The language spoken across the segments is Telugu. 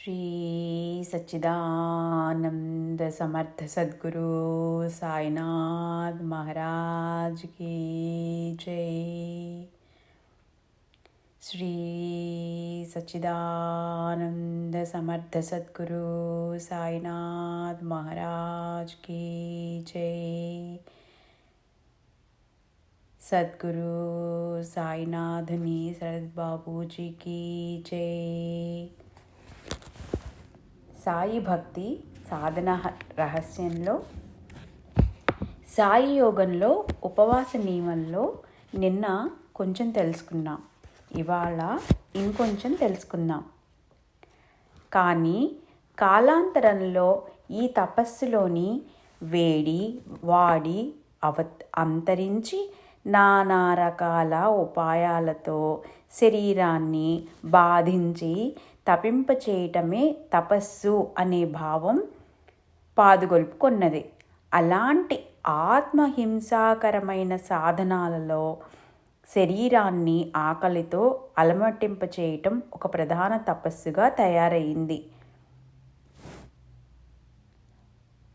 श्री सच्चिदानंद समर्थ सद्गुरु साईनाथ महाराज की जय। श्री सच्चिदानंद समर्थ सद्गुरु साईनाथ महाराज की जय। सद्गुरु साईनाथनी शरद बाबू जी की जय సాయి భక్తి సాధన రహస్యంలో సాయి యోగంలో ఉపవాస నియమంలో నిన్న కొంచెం తెలుసుకున్నాం. ఇవాళ ఇంకొంచెం తెలుసుకుందాం. కానీ కాలాంతరంలో ఈ తపస్సులోని వేడి వాడి అవ అంతరించి నానా రకాల ఉపాయాలతో శరీరాన్ని బాధించి తపింపచేయటమే తపస్సు అనే భావం పాదుగొలుపుకున్నది. అలాంటి ఆత్మహింసాకరమైన సాధనాలలో శరీరాన్ని ఆకలితో అలమటింపచేయటం ఒక ప్రధాన తపస్సుగా తయారైంది.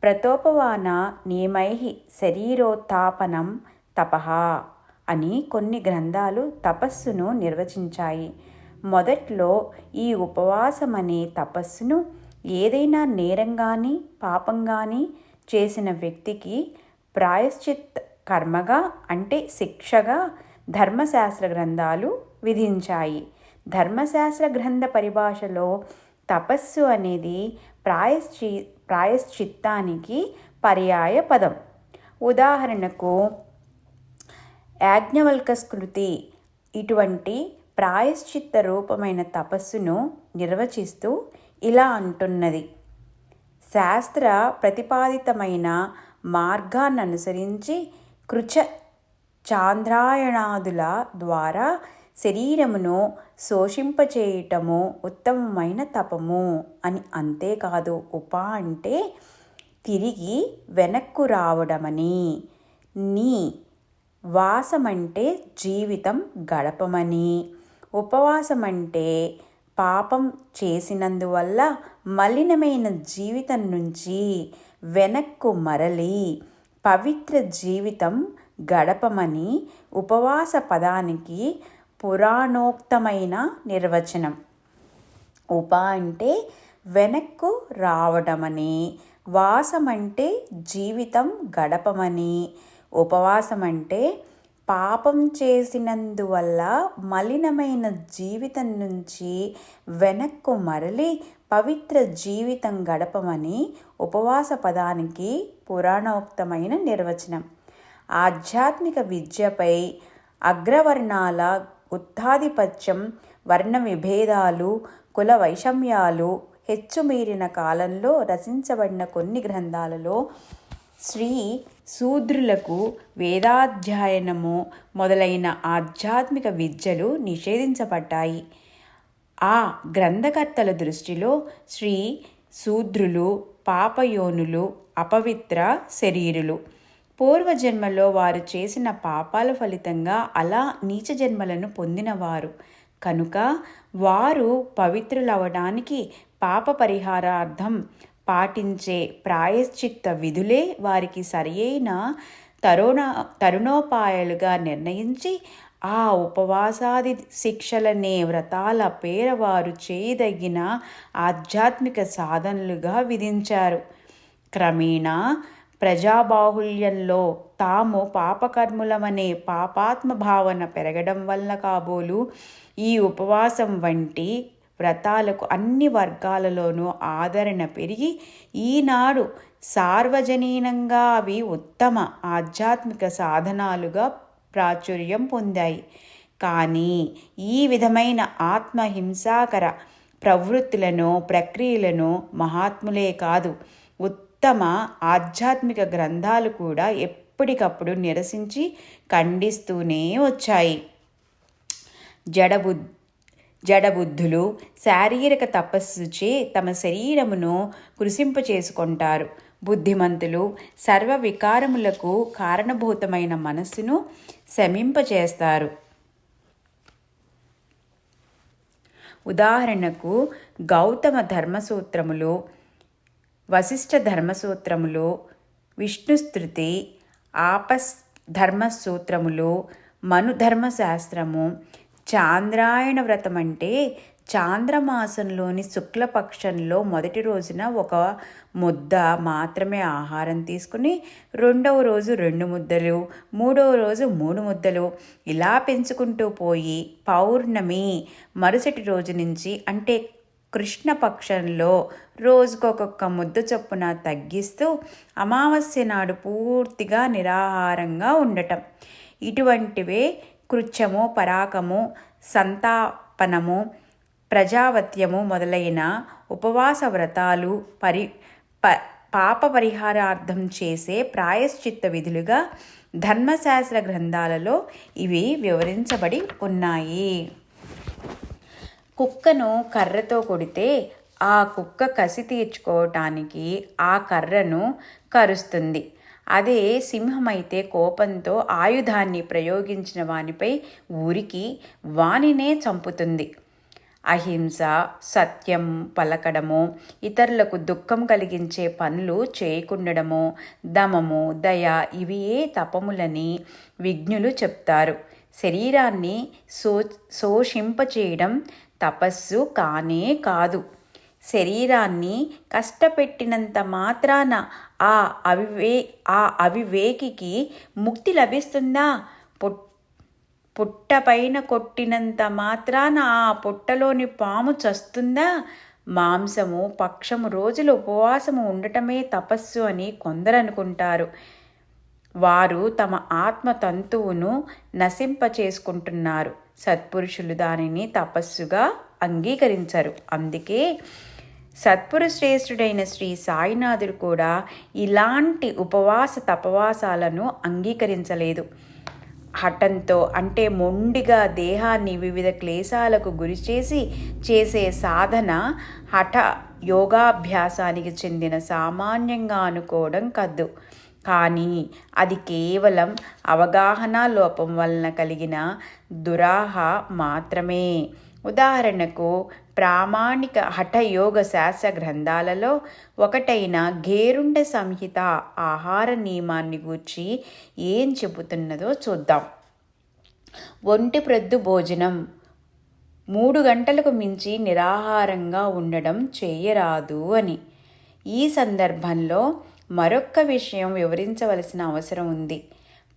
ప్రతోపవాన నియమై శరీరోత్తాపనం తపః అని కొన్ని గ్రంథాలు తపస్సును నిర్వచించాయి. మొదట్లో ఈ ఉపవాసం అనే తపస్సును ఏదైనా నేరం కానీ పాపం కానీ చేసిన వ్యక్తికి ప్రాయశ్చిత్ కర్మగా అంటే శిక్షగా ధర్మశాస్త్ర గ్రంథాలు విధించాయి. ధర్మశాస్త్ర గ్రంథ పరిభాషలో తపస్సు అనేది ప్రాయశ్చి ప్రాయశ్చిత్తానికి పర్యాయ పదం. ఉదాహరణకు యాజ్ఞవల్క స్మృతి ఇటువంటి ప్రాయశ్చిత్త రూపమైన తపస్సును నిర్వచిస్తూ ఇలా అంటున్నది. శాస్త్ర ప్రతిపాదితమైన మార్గాన్ని అనుసరించి కృచ చాంద్రాయణాదుల ద్వారా శరీరమును శోషింపచేయటము ఉత్తమమైన తపము అని అంతేకాదు ఉప అంటే తిరిగి వెనక్కు రావడమని. నీ వాసమంటే జీవితం గడపమని. ఉపవాసం అంటే పాపం చేసినందువల్ల మలినమైన జీవితం నుంచి వెనక్కు మరలి పవిత్ర జీవితం గడపమని ఉపవాస పదానికి పురాణోక్తమైన నిర్వచనం. ఉప అంటే వెనక్కు రావడమని వాసం అంటే జీవితం గడపమని ఉపవాసం అంటే పాపం చేసినందువల్ల మలినమైన జీవితం నుంచి వెనక్కు మరలి పవిత్ర జీవితం గడపమని ఉపవాస పదానికి పురాణోక్తమైన నిర్వచనం. ఆధ్యాత్మిక విద్యపై అగ్రవర్ణాల ఉత్తాధిపత్యం వర్ణ విభేదాలు కుల వైషమ్యాలు హెచ్చుమీరిన కాలంలో రచించబడిన కొన్ని గ్రంథాలలో శ్రీ శూద్రులకు వేదాధ్యయనము మొదలైన ఆధ్యాత్మిక విద్యలు నిషేధించబడ్డాయి. ఆ గ్రంథకర్తల దృష్టిలో శ్రీ శూద్రులు పాపయోనులు అపవిత్ర శరీరులు. పూర్వజన్మలో వారు చేసిన పాపాల ఫలితంగా అలా నీచ జన్మలను పొందినవారు. కనుక వారు పవిత్రులవడానికి పాప పరిహారార్థం పాటించే ప్రాయశ్చిత్త విధులే వారికి సరియైన తరుణ తరుణోపాయాలుగా నిర్ణయించి ఆ ఉపవాసాది శిక్షలనే వ్రతాల పేర వారు చేయదగిన ఆధ్యాత్మిక సాధనలుగా విధించారు. క్రమేణా ప్రజాబాహుల్యంలో తాము పాపకర్ములమనే పాపాత్మ భావన పెరగడం వల్ల కాబోలు ఈ ఉపవాసం వంటి వ్రతాలకు అన్ని వర్గాలలోనూ ఆదరణ పెరిగి ఈనాడు సార్వజనీనంగా అవి ఉత్తమ ఆధ్యాత్మిక సాధనాలుగా ప్రాచుర్యం పొందాయి. కానీ ఈ విధమైన ఆత్మహింసాకర ప్రవృత్తులను ప్రక్రియలను మహాత్ములే కాదు ఉత్తమ ఆధ్యాత్మిక గ్రంథాలు కూడా ఎప్పటికప్పుడు నిరసించి ఖండిస్తూనే వచ్చాయి. జడబుద్ జడబుద్ధులు శారీరక తపస్సుచే తమ శరీరమును కృషింపచేసుకుంటారు బుద్ధిమంతులు సర్వ వికారములకు కారణభూతమైన మనస్సును శమింపచేస్తారు. ఉదాహరణకు గౌతమ ధర్మసూత్రములు వశిష్ఠ ధర్మసూత్రములు విష్ణుస్థృతి ఆపస్ ధర్మసూత్రములు మనుధర్మశాస్త్రము చాంద్రాయణ వ్రతం అంటే చాంద్రమాసంలోని శుక్లపక్షంలో మొదటి రోజున ఒక ముద్ద మాత్రమే ఆహారం తీసుకుని రెండవ రోజు రెండు ముద్దలు మూడవ రోజు మూడు ముద్దలు ఇలా పెంచుకుంటూ పోయి పౌర్ణమి మరుసటి రోజు నుంచి అంటే కృష్ణపక్షంలో రోజుకొకొక్క ముద్ద చొప్పున తగ్గిస్తూ అమావాస్య నాడు పూర్తిగా నిరాహారంగా ఉండటం. ఇటువంటివే కృత్యము పరాకము సంతాపనము ప్రజావత్యము మొదలైన ఉపవాస వ్రతాలు పరి ప పాప పరిహారార్థం చేసే ప్రాయశ్చిత్త విధులుగా ధర్మశాస్త్ర గ్రంథాలలో ఇవి వివరించబడి ఉన్నాయి. కుక్కను కర్రతో కొడితే ఆ కుక్క కసి తీర్చుకోవటానికి ఆ కర్రను కరుస్తుంది. అదే సింహమైతే కోపంతో ఆయుధాన్ని ప్రయోగించిన వానిపై ఊరికి వానినే చంపుతుంది. అహింస సత్యం పలకడము ఇతరులకు దుఃఖం కలిగించే పనులు చేయకుండడము దమము దయ ఇవియే తపములని విజ్ఞులు చెప్తారు. శరీరాన్ని సో శోషింపచేయడం తపస్సు కానే కాదు. శరీరాన్ని కష్టపెట్టినంత మాత్రాన ఆ అవివే ఆ అవివేకికి ముక్తి లభిస్తుందా? పొట్ పుట్టపైన కొట్టినంత మాత్రాన ఆ పుట్టలోని పాము చస్తుందా? మాంసము పక్షము రోజులు ఉపవాసము ఉండటమే తపస్సు అని కొందరు అనుకుంటారు వారు తమ ఆత్మ తంతువును నశింప చేసుకుంటున్నారు సత్పురుషులు దానిని తపస్సుగా అంగీకరించరు. అందుకే సత్పురుశ్రేష్ఠుడైన శ్రీ సాయినాథుడు కూడా ఇలాంటి ఉపవాస తపవాసాలను అంగీకరించలేదు. హఠంతో అంటే మొండిగా దేహాన్ని వివిధ క్లేశాలకు గురిచేసి చేసే సాధన హఠ యోగాభ్యాసానికి చెందిన సామాన్యంగా అనుకోవడం కద్దు. కానీ అది కేవలం అవగాహన లోపం వలన కలిగిన దురాహ మాత్రమే. ఉదాహరణకు ప్రామాణిక హఠయోగ శాస్త్ర గ్రంథాలలో ఒకటైన గేరుండ సంహిత ఆహార నియమాన్ని గూర్చి ఏం చెబుతున్నదో చూద్దాం. ఒంటి ప్రొద్దు భోజనం. మూడు గంటలకు మించి నిరాహారంగా ఉండడం చేయరాదు అని. ఈ సందర్భంలో మరొక్క విషయం వివరించవలసిన అవసరం ఉంది.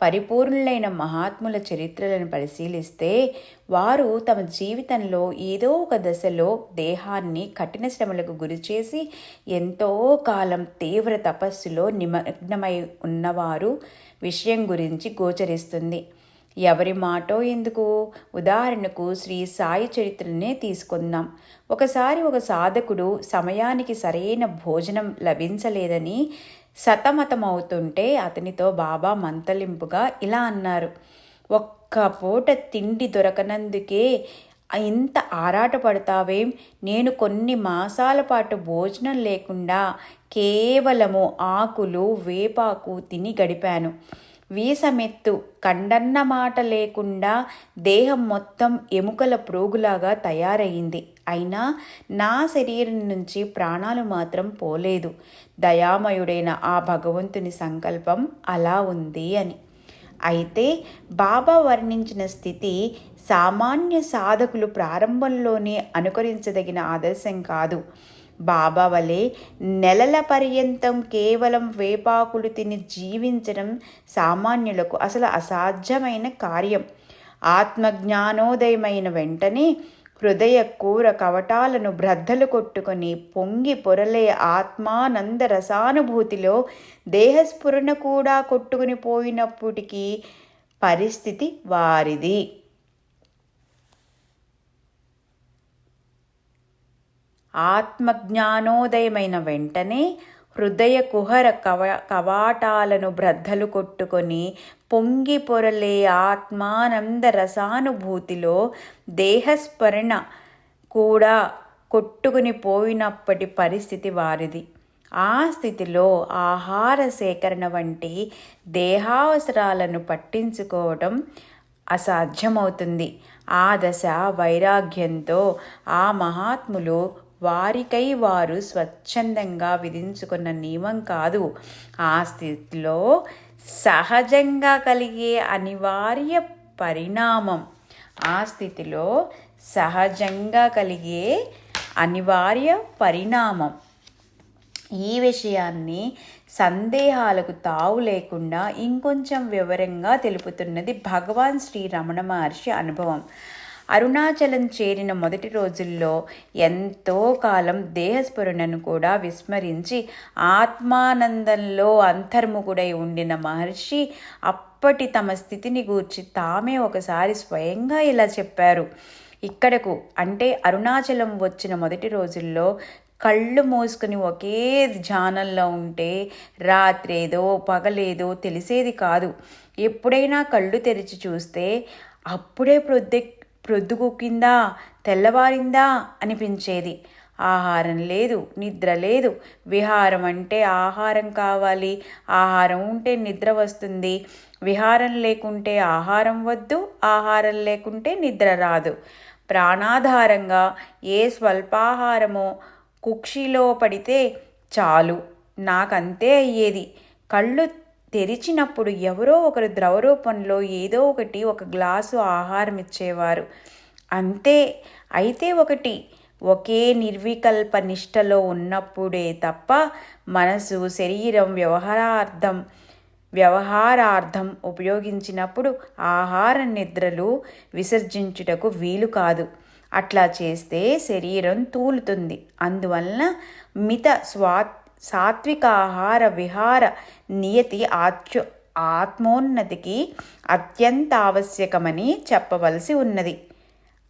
పరిపూర్ణులైన మహాత్ముల చరిత్రలను పరిశీలిస్తే వారు తమ జీవితంలో ఏదో ఒక దశలో దేహాన్ని కఠిన శ్రమలకు గురిచేసి ఎంతో కాలం తీవ్ర తపస్సులో నిమగ్నమై ఉన్నవారు విషయం గురించి గోచరిస్తుంది. ఎవరి మాటో ఎందుకు? ఉదాహరణకు శ్రీ సాయి చరిత్రనే తీసుకుందాం. ఒకసారి ఒక సాధకుడు సమయానికి సరైన భోజనం లభించలేదని సతమతమవుతుంటే అతనితో బాబా మంతలింపుగా ఇలా అన్నారు. ఒక్క పూట తిండి దొరకనందుకే ఇంత ఆరాటపడతావేం నేను కొన్ని మాసాల పాటు భోజనం లేకుండా కేవలము ఆకులు వేపాకు తిని గడిపాను. వీసమెత్తు. కండన్న మాట లేకుండా దేహం మొత్తం ఎముకల ప్రోగులాగా తయారయింది అయినా నా శరీరం నుంచి ప్రాణాలు మాత్రం పోలేదు. దయామయుడైన ఆ భగవంతుని సంకల్పం అలా ఉంది అని. అయితే బాబా వర్ణించిన స్థితి సామాన్య సాధకులు ప్రారంభంలోనే అనుకరించదగిన ఆదర్శం కాదు. బాబా వలె నెలల పర్యంతం కేవలం వేపాకులు తిని జీవించడం సామాన్యులకు అసలు అసాధ్యమైన కార్యం. ఆత్మజ్ఞానోదయమైన వెంటనే హృదయ కూర కవటాలను బ్రద్దలు కొట్టుకొని పొంగి పొరలే ఆత్మానంద రసానుభూతిలో దేహస్ఫురణ కూడా కొట్టుకుని పోయినప్పటికీ పరిస్థితి వారిది. ఆత్మజ్ఞానోదయమైన వెంటనే హృదయ కుహర కవ కవాటాలను బ్రద్దలు కొట్టుకొని పొంగి పొరలే ఆత్మానంద రసానుభూతిలో దేహస్మరణ కూడా కొట్టుకుని పోయినప్పటి పరిస్థితి వారిది. ఆ స్థితిలో ఆహార సేకరణ వంటి దేహావసరాలను పట్టించుకోవడం అసాధ్యమవుతుంది. ఆ దశ వైరాగ్యంతో ఆ మహాత్ములు వారికై వారు స్వచ్ఛందంగా విధించుకున్న నియమం కాదు. ఆ స్థితిలో సహజంగా కలిగే అనివార్య పరిణామం. ఆ స్థితిలో సహజంగా కలిగే అనివార్య పరిణామం. ఈ విషయాన్ని సందేహాలకు తావు లేకుండా ఇంకొంచెం వివరంగా తెలుపుతున్నది భగవాన్ శ్రీ రమణ మహర్షి అనుభవం. అరుణాచలం చేరిన మొదటి రోజుల్లో ఎంతో కాలం దేహస్ఫురణను కూడా విస్మరించి ఆత్మానందంలో అంతర్ముఖుడై ఉండిన మహర్షి అప్పటి తమ స్థితిని గూర్చి తామే ఒకసారి స్వయంగా ఇలా చెప్పారు. ఇక్కడకు అంటే అరుణాచలం వచ్చిన మొదటి రోజుల్లో కళ్ళు మూసుకుని ఒకే ధ్యానంలో ఉంటే రాత్రేదో పగలేదో తెలిసేది కాదు. ఎప్పుడైనా కళ్ళు తెరిచి చూస్తే అప్పుడే ప్రొద్దె ప్రొద్దుగుక్కిందా తెల్లవారిందా? అనిపించేది. ఆహారం లేదు నిద్ర లేదు. విహారం అంటే ఆహారం కావాలి. ఆహారం ఉంటే నిద్ర వస్తుంది. విహారం లేకుంటే ఆహారం వద్దు. ఆహారం లేకుంటే నిద్ర రాదు. ప్రాణాధారంగా ఏ స్వల్పాహారమో కుక్షిలో పడితే చాలు. నాకంతే అయ్యేది. కళ్ళు తెరిచినప్పుడు ఎవరో ఒకరు ద్రవరూపంలో ఏదో ఒకటి ఒక గ్లాసు ఆహారం ఇచ్చేవారు. అంతే. అయితే ఒకటి ఒకే నిర్వికల్ప నిష్టలో ఉన్నప్పుడే తప్ప మనసు శరీరం వ్యవహారార్థం వ్యవహారార్థం ఉపయోగించినప్పుడు ఆహార నిద్రలు విసర్జించుటకు వీలు కాదు. అట్లా చేస్తే శరీరం తూలుతుంది. అందువలన మిత స్వా సాత్వికాహార విహార నియతి ఆత్యు ఆత్మోన్నతికి అత్యంత ఆవశ్యకమని చెప్పవలసి ఉన్నది.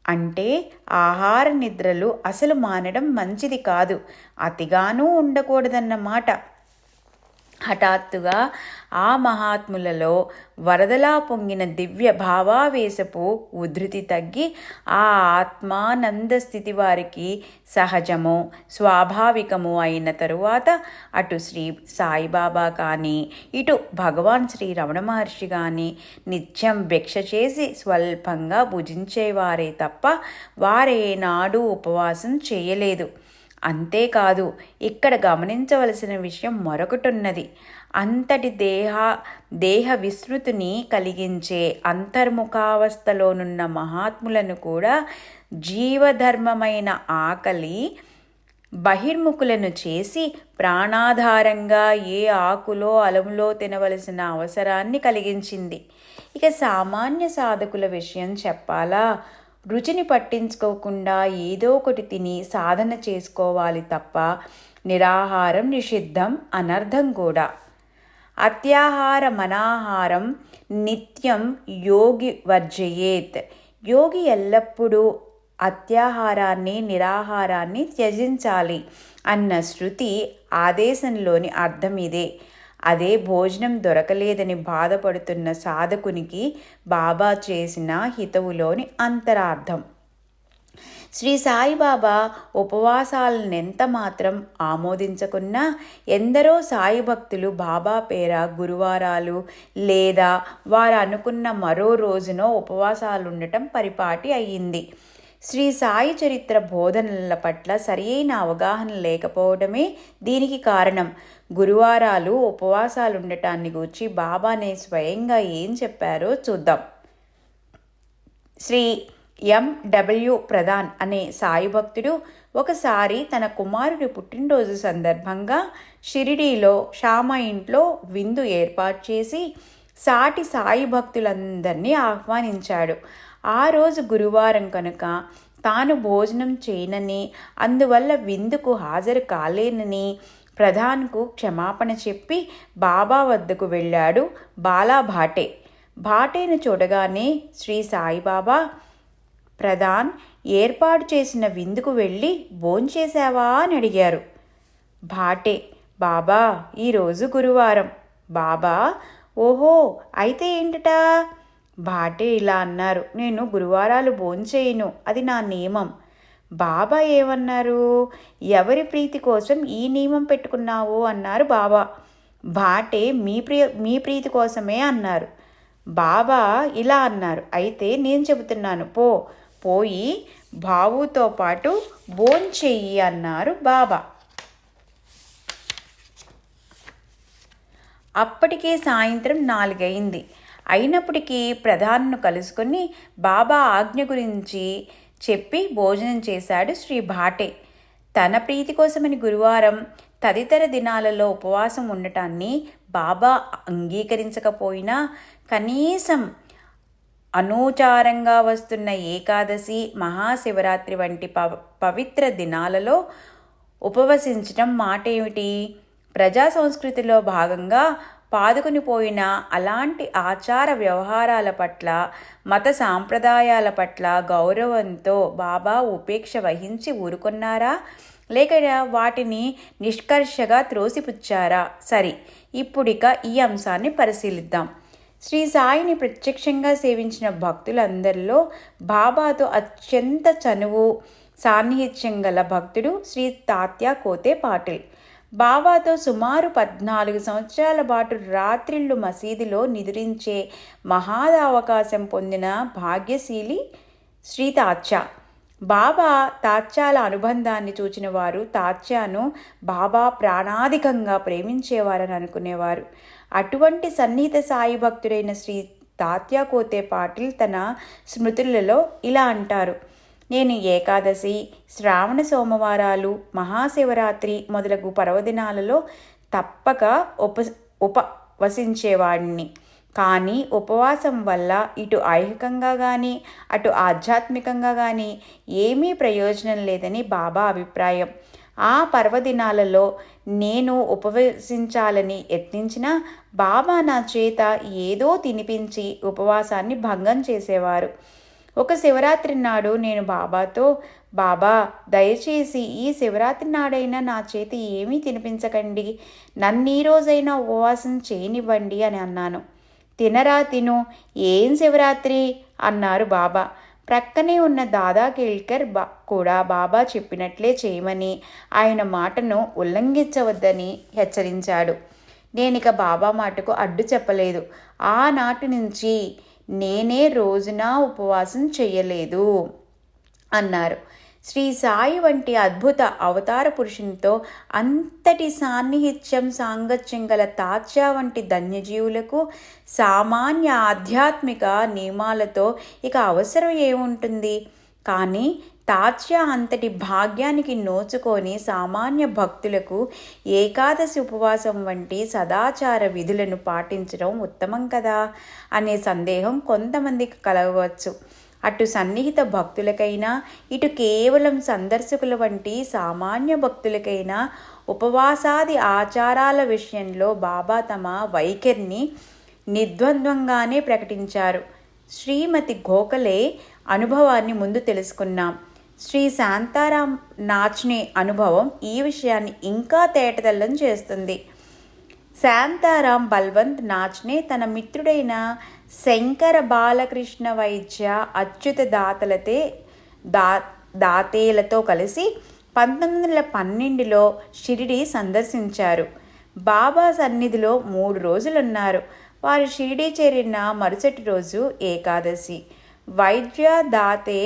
అంటే ఆహార నిద్రలు అసలు మానడం మంచిది కాదు. అతిగానూ ఉండకూడదన్నమాట. హఠాత్తుగా ఆ మహాత్ములలో వరదలా పొంగిన దివ్య భావావేశపు ఉధృతి తగ్గి ఆ ఆత్మానంద స్థితి వారికి సహజము స్వాభావికము అయిన తరువాత అటు శ్రీ సాయిబాబా కానీ ఇటు భగవాన్ శ్రీ రమణ మహర్షి కానీ నిత్యం భిక్ష చేసి స్వల్పంగా భుజించేవారే తప్ప వారేనాడు ఉపవాసం చేయలేదు. అంతేకాదు ఇక్కడ గమనించవలసిన విషయం మరొకటున్నది. అంతటి దేహ దేహ విస్తృతిని కలిగించే అంతర్ముఖావస్థలోనున్న మహాత్ములను కూడా జీవధర్మమైన ఆకలి బహిర్ముఖులను చేసి ప్రాణాధారంగా ఏ ఆకులో అలములో తినవలసిన అవసరాన్ని కలిగించింది. ఇక సామాన్య సాధకుల విషయం చెప్పాలా? రుచిని పట్టించుకోకుండా ఏదో ఒకటి తిని సాధన చేసుకోవాలి తప్ప నిరాహారం నిషిద్ధం అనర్థం కూడా. అత్యాహార మనాహారం నిత్యం యోగి వర్జయేత్. యోగి ఎల్లప్పుడూ అత్యాహారాన్ని నిరాహారాన్ని త్యజించాలి అన్న శృతి ఆదేశంలోని అర్థం ఇదే. అదే భోజనం దొరకలేదని బాధపడుతున్న సాధకునికి బాబా చేసిన హితవులోని అంతరార్థం. శ్రీ సాయిబాబా ఉపవాసాలను ఎంత మాత్రం ఆమోదించకున్నా ఎందరో సాయి భక్తులు బాబా పేర గురువారాలు లేదా వారు అనుకున్న మరో రోజునో ఉపవాసాలు ఉండటం పరిపాటి అయ్యింది. శ్రీ సాయి చరిత్ర బోధనల పట్ల సరియైన అవగాహన లేకపోవడమే దీనికి కారణం. గురువారాలు ఉపవాసాలు ఉండటాన్ని గూర్చి బాబానే స్వయంగా ఏం చెప్పారో చూద్దాం. శ్రీ ఎండబ్ల్యూ ప్రధాన్ అనే సాయి భక్తుడు ఒకసారి తన కుమారుడి పుట్టినరోజు సందర్భంగా షిరిడీలో శ్యామ ఇంట్లో విందు ఏర్పాటు చేసి సాటి సాయి భక్తులందరినీ ఆహ్వానించాడు. ఆ రోజు గురువారం కనుక తాను భోజనం చేయనని అందువల్ల విందుకు హాజరు కాలేనని ప్రధాన్కు క్షమాపణ చెప్పి బాబా వద్దకు వెళ్ళాడు బాలా భాటే. భాటేను చూడగానే శ్రీ సాయిబాబా ప్రధాన్ ఏర్పాటు చేసిన విందుకు వెళ్ళి భోంచేశావా అని అడిగారు. భాటే బాబా ఈరోజు గురువారం. బాబా ఓహో అయితే ఏంటట? భాటే ఇలా అన్నారు. నేను గురువారాలు భోంచేయను అది నా నియమం. బాబా ఏమన్నారు? ఎవరి ప్రీతి కోసం ఈ నియమం పెట్టుకున్నావు? అన్నారు బాబా. భాటే మీ ప్రియ మీ ప్రీతి కోసమే అన్నారు. బాబా ఇలా అన్నారు. అయితే నేను చెబుతున్నాను. పో. పోయి బావుతో పాటు భోంచెయ్యి అన్నారు బాబా. అప్పటికే సాయంత్రం నాలుగైంది. అయినప్పటికీ ప్రధాన్ను కలుసుకొని బాబా ఆజ్ఞ గురించి చెప్పి భోజనం చేశాడు శ్రీ భాటే. తన ప్రీతి కోసమని గురువారం తదితర దినాలలో ఉపవాసం ఉండటాన్ని బాబా అంగీకరించకపోయినా కనీసం అనూచారంగా వస్తున్న ఏకాదశి మహాశివరాత్రి వంటి పవ పవిత్ర దినాలలో ఉపవసించటం మాట ఏమిటి ప్రజా సంస్కృతిలో భాగంగా పాదుకుని పోయిన అలాంటి ఆచార వ్యవహారాల పట్ల మత సాంప్రదాయాల పట్ల గౌరవంతో బాబా ఉపేక్ష వహించి ఊరుకున్నారా? లేక వాటిని నిష్కర్షగా త్రోసిపుచ్చారా? సరి ఇప్పుడిక ఈ అంశాన్ని పరిశీలిద్దాం. శ్రీ సాయిని ప్రత్యక్షంగా సేవించిన భక్తులందరిలో బాబాతో అత్యంత చనువు సాన్నిహిత్యం గల భక్తుడు శ్రీ తాత్యా కోతే పాటిల్ బాబాతో సుమారు పద్నాలుగు సంవత్సరాల పాటు రాత్రిళ్ళు మసీదులో నిద్రించే మహాదావకాశం పొందిన భాగ్యశీలి శ్రీ తాత్యా బాబా తాత్యాల అనుబంధాన్ని చూచిన వారు తాత్యాను బాబా ప్రాణాధికంగా ప్రేమించేవారని అనుకునేవారు. అటువంటి సన్నిహిత సాయి భక్తుడైన శ్రీ తాత్యా కోతే పాటిల్ తన స్మృతులలో ఇలా అంటారు. నేను ఏకాదశి శ్రావణ సోమవారాలు మహాశివరాత్రి మొదలగు పర్వదినాలలో తప్పక ఉప ఉపవసించేవాడిని. కానీ ఉపవాసం వల్ల ఇటు ఐహికంగా కానీ అటు ఆధ్యాత్మికంగా కానీ ఏమీ ప్రయోజనం లేదని బాబా అభిప్రాయం. ఆ పర్వదినాలలో నేను ఉపవసించాలని యత్నించినా బాబా నా చేత ఏదో తినిపించి ఉపవాసాన్ని భంగం చేసేవారు. ఒక శివరాత్రి నాడు నేను బాబాతో బాబా దయచేసి ఈ శివరాత్రి నాడైనా నా చేతి ఏమీ తినిపించకండి. నన్ను ఈ రోజైనా ఉపవాసం చేయనివ్వండి అని అన్నాను. తినరా తిను. ఏం శివరాత్రి? అన్నారు బాబా. ప్రక్కనే ఉన్న దాదా కేల్కర్ బా కూడా బాబా చెప్పినట్లే చేయమని ఆయన మాటను ఉల్లంఘించవద్దని హెచ్చరించాడు. నేనిక బాబా మాటకు అడ్డు చెప్పలేదు. ఆనాటి నుంచి నేనే రోజున ఉపవాసం చేయలేదు అన్నారు. శ్రీ సాయి వంటి అద్భుత అవతార పురుషునితో అంతటి సాన్నిహిత్యం సాంగత్యం గల తాత్యా వంటి ధన్యజీవులకు సామాన్య ఆధ్యాత్మిక నియమాలతో ఇక అవసరం ఏముంటుంది? కానీ తాత్య అంతటి భాగ్యానికి నోచుకొని సామాన్య భక్తులకు ఏకాదశి ఉపవాసం వంటి సదాచార విధులను పాటించడం ఉత్తమం కదా అనే సందేహం కొంతమందికి కలగవచ్చు. అటు సన్నిహిత భక్తులకైనా ఇటు కేవలం సందర్శకుల వంటి సామాన్య భక్తులకైనా ఉపవాసాది ఆచారాల విషయంలో బాబా తమ వైఖరిని నిర్ద్వంద్వంగానే ప్రకటించారు. శ్రీమతి గోఖలే అనుభవాన్ని ముందు తెలుసుకున్నాం. శ్రీ శాంతారాం నాచ్నే అనుభవం ఈ విషయాన్ని ఇంకా తేటతెల్లం చేస్తుంది. శాంతారాం బల్వంత్ నాచ్నే తన మిత్రుడైన శంకర బాలకృష్ణ వైద్య అచ్యుత దాతలతే దా దాతేలతో కలిసి పంతొమ్మిది వందల పన్నెండులో షిరిడి సందర్శించారు. బాబా సన్నిధిలో మూడు రోజులున్నారు. వారు షిరిడి చేరిన మరుసటి రోజు ఏకాదశి. వైద్య దాతే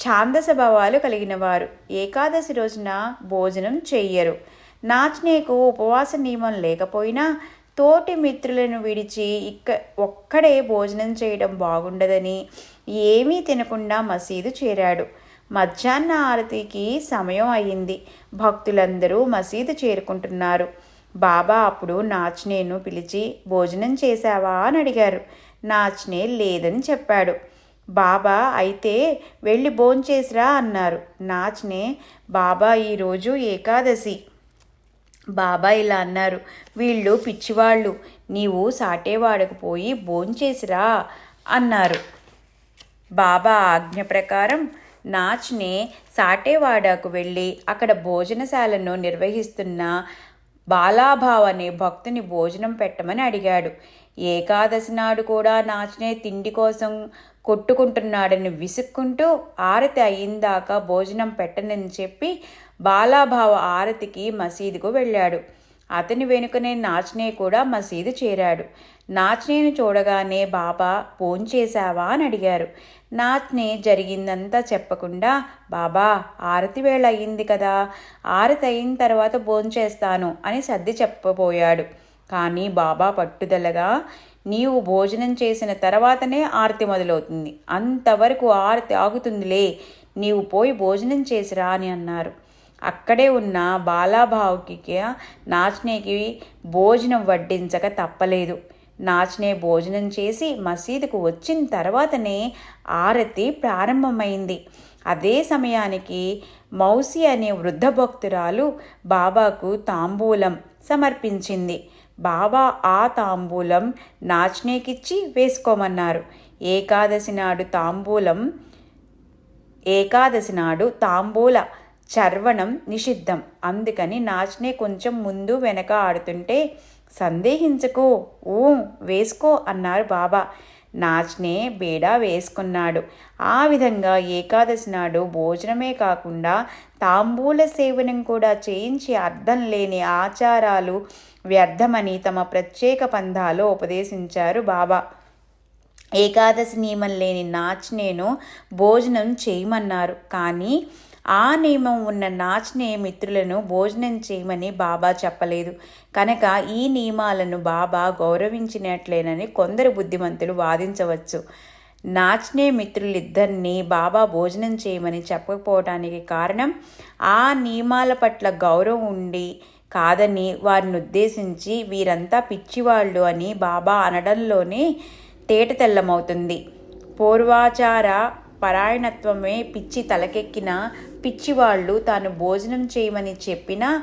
ఛాందస భావాలు కలిగిన వారు ఏకాదశి రోజున భోజనం చెయ్యరు. నాచ్నేకు ఉపవాస నియమం లేకపోయినా తోటి మిత్రులను విడిచి ఇక్క ఒక్కడే భోజనం చేయడం బాగుండదని ఏమీ తినకుండా మసీదు చేరాడు. మధ్యాహ్న ఆరతికి సమయం అయింది భక్తులందరూ మసీదు చేరుకుంటున్నారు. బాబా అప్పుడు నాచ్నేను పిలిచి భోజనం చేశావా? అని అడిగారు. నాచ్నే లేదని చెప్పాడు. బాబా అయితే వెళ్ళి భోంచేసిరా అన్నారు. నాచ్నే బాబా ఈరోజు ఏకాదశి. బాబా ఇలా అన్నారు. వీళ్ళు పిచ్చివాళ్ళు నీవు సాటేవాడకు పోయి భోంచేసిరా అన్నారు. బాబా ఆజ్ఞ ప్రకారం నాచ్నే సాటేవాడకు వెళ్ళి అక్కడ భోజనశాలను నిర్వహిస్తున్న బాలాభావ్ అనే భక్తుని భోజనం పెట్టమని అడిగాడు. ఏకాదశి నాడు కూడా నాచనే తిండి కోసం కొట్టుకుంటున్నాడని విసుక్కుంటూ ఆరతి అయిందాక భోజనం పెట్టనని చెప్పి బాలాభావ ఆరతికి మసీదుకు వెళ్ళాడు. అతని వెనుకనే నాచనే కూడా మసీదు చేరాడు. నాచనేను చూడగానే బాబా భోంచేశావా అని అడిగారు. నాచనే జరిగిందంతా చెప్పకుండా బాబా ఆరతి వేళ అయింది కదా ఆరతి అయిన తర్వాత భోంచేస్తాను అని సర్ది చెప్పబోయాడు. కానీ బాబా పట్టుదలగా నీవు భోజనం చేసిన తర్వాతనే ఆరతి మొదలవుతుంది. అంతవరకు ఆరతి ఆగుతుందిలే. నీవు పోయి భోజనం చేసిరా అని అన్నారు. అక్కడే ఉన్న బాలాభావుకి నాచనేకి భోజనం వడ్డించక తప్పలేదు. నాచనే భోజనం చేసి మసీదుకు వచ్చిన తర్వాతనే ఆరతి ప్రారంభమైంది. అదే సమయానికి మౌసి అనే వృద్ధ భక్తురాలు బాబాకు తాంబూలం సమర్పించింది. బాబా ఆ తాంబూలం నాచ్నేకిచ్చి వేసుకోమన్నారు. ఏకాదశి నాడు తాంబూలం ఏకాదశి నాడు తాంబూల చర్వణం నిషిద్ధం. అందుకని నాచ్నే కొంచెం ముందు వెనక ఆడుతుంటే సందేహించకు ఊ వేసుకో అన్నారు బాబా. నాచ్నే బేడా వేసుకున్నాడు. ఆ విధంగా ఏకాదశి నాడు భోజనమే కాకుండా తాంబూల సేవనం కూడా చేయించి అర్థం లేని ఆచారాలు వ్యర్థమని తమ ప్రత్యేక పంధాలో ఉపదేశించారు బాబా. ఏకాదశి నియమం లేని నాచ్నేను భోజనం చేయమన్నారు. కానీ ఆ నియమం ఉన్న నాచ్నే మిత్రులను భోజనం చేయమని బాబా చెప్పలేదు. కనుక ఈ నియమాలను బాబా గౌరవించినట్లేనని కొందరు బుద్ధిమంతులు వాదించవచ్చు. నాచ్నే మిత్రులిద్దరినీ బాబా భోజనం చేయమని చెప్పకపోవటానికి కారణం ఆ నియమాల పట్ల గౌరవం ఉండి కాదని వారిని ఉద్దేశించి వీరంతా పిచ్చివాళ్ళు అని బాబా అనడంలోనే తేట తెల్లమవుతుంది. పూర్వాచార పరాయణత్వమే పిచ్చి తలకెక్కిన పిచ్చివాళ్ళు తాను భోజనం చేయమని చెప్పినా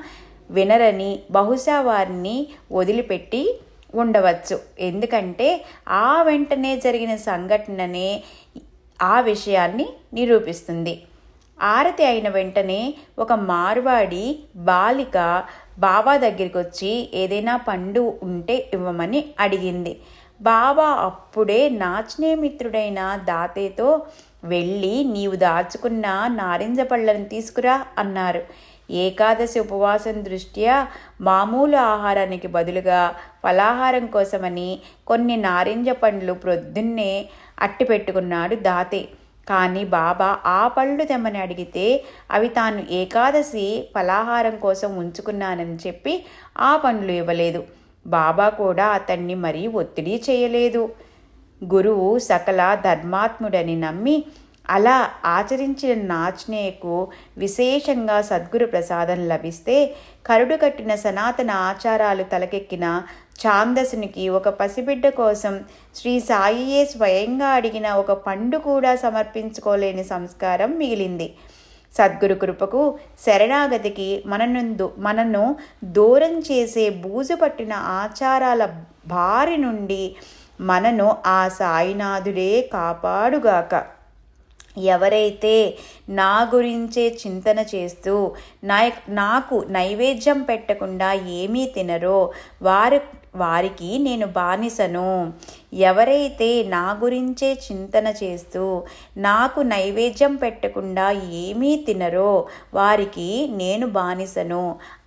వినరని బహుశా వారిని వదిలిపెట్టి ఉండవచ్చు. ఎందుకంటే ఆ వెంటనే జరిగిన సంఘటననే ఆ విషయాన్ని నిరూపిస్తుంది. ఆరతి అయిన వెంటనే ఒక మార్వాడి బాలిక బాబా దగ్గరికి వచ్చి ఏదైనా పండు ఉంటే ఇవ్వమని అడిగింది. బాబా అప్పుడే నాచనే మిత్రుడైన దాతేతో వెళ్ళి నీవు దాచుకున్న నారింజ పళ్ళను తీసుకురా అన్నారు. ఏకాదశి ఉపవాసం దృష్ట్యా మామూలు ఆహారానికి బదులుగా ఫలాహారం కోసమని కొన్ని నారింజ పండ్లు ప్రొద్దున్నే అట్టి పెట్టుకున్నాడు దాతే. కానీ బాబా ఆ పళ్ళు తెమ్మని అడిగితే అవి తాను ఏకాదశి ఫలాహారం కోసం ఉంచుకున్నానని చెప్పి ఆ పండ్లు ఇవ్వలేదు. బాబా కూడా అతన్ని మరీ ఒత్తిడి చేయలేదు. గురువు సకల ధర్మాత్ముడని నమ్మి అలా ఆచరించిన నాచ్నేయకు విశేషంగా సద్గురు ప్రసాదం లభిస్తే కరుడు కట్టిన సనాతన ఆచారాలు తలకెక్కిన ఛాందసునికి ఒక పసిబిడ్డ కోసం శ్రీ సాయియే స్వయంగా అడిగిన ఒక పండు కూడా సమర్పించుకోలేని సంస్కారం మిగిలింది. సద్గురు కృపకు శరణాగతికి మనను మనను దూరం చేసే బూజు పట్టిన ఆచారాల బారి నుండి మనను ఆ సాయినాథుడే కాపాడుగాక. ఎవరైతే నా గురించే చింతన చేస్తూ నా నాకు నైవేద్యం పెట్టకుండా ఏమీ తినరో వారు వారికి నేను బానిసను. ఎవరైతే నా గురించే చింతన చేస్తూ నాకు నైవేద్యం పెట్టకుండా ఏమీ తినరో వారికి నేను బానిసను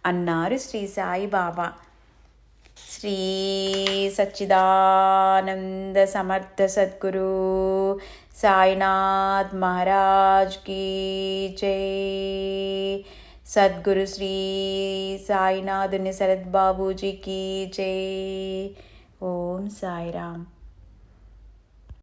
అన్నారు శ్రీ సాయిబాబా శ్రీ సచ్చిదానంద సమర్థ సద్గురు. साईनाथ महाराज की जय। सदगुरु श्री साईनाथ शरद बाबू जी की जय। ओम साई राम